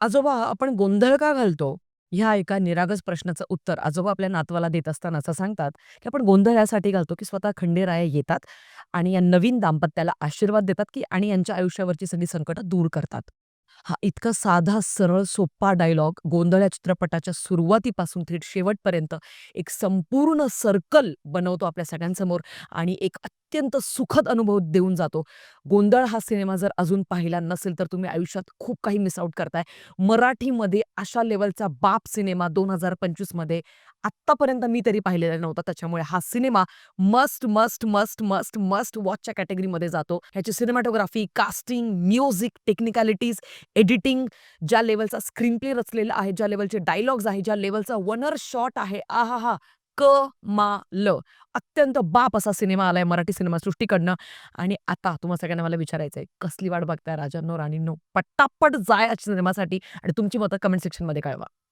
आजोबा, आपण गोंधळ का घालतो? ह्या एका निरागस प्रश्नाचं उत्तर आजोबा आपल्या नातवाला देत असताना असं सांगतात, की आपण गोंधळ यासाठी घालतो, की स्वतः खंडेराया येतात आणि या नवीन दाम्पत्याला आशीर्वाद देतात, की आणि यांच्या आयुष्यावरची सगळी संकटं दूर करतात. हा इतका साधा, सरळ, सोप्पा डायलॉग गोंधळ या चित्रपटाच्या सुरुवातीपासून थेट शेवटपर्यंत एक संपूर्ण सर्कल बनवतो आपल्या सगळ्यांसमोर आणि एक अत्यंत सुखद अनुभव देऊन जातो. गोंधळ हा सिनेमा जर अजून पाहिला नसेल, तर तुम्ही आयुष्यात खूप काही मिस आउट करताय. मराठीमध्ये अशा लेवलचा बाप सिनेमा 2025 मध्ये आत्तापर्यंत मी तरी पाहिलेला नव्हता. त्याच्यामुळे हा cinema must, must, must, must, must वॉचच्या कॅटेगरीमध्ये जातो. ह्याची cinematography, casting, music, technicalities, editing, ज्या लेव्हलचा स्क्रीनप्ले रचलेला आहे, ज्या लेव्हलचे डायलॉग्स आहे, ज्या लेवलचा वनर शॉट आहे, क मा ल अत्यंत बाप असा सिनेमा आलाय मराठी सिनेमासृष्टीकडनं आणि आता तुम्हाला सगळ्यांना मला विचारायचंय, कसली वाट बघताय राजांनो, राणींनो? पटापट जाय सिनेमासाठी आणि तुमची मतं कमेंट सेक्शनमध्ये कळवा.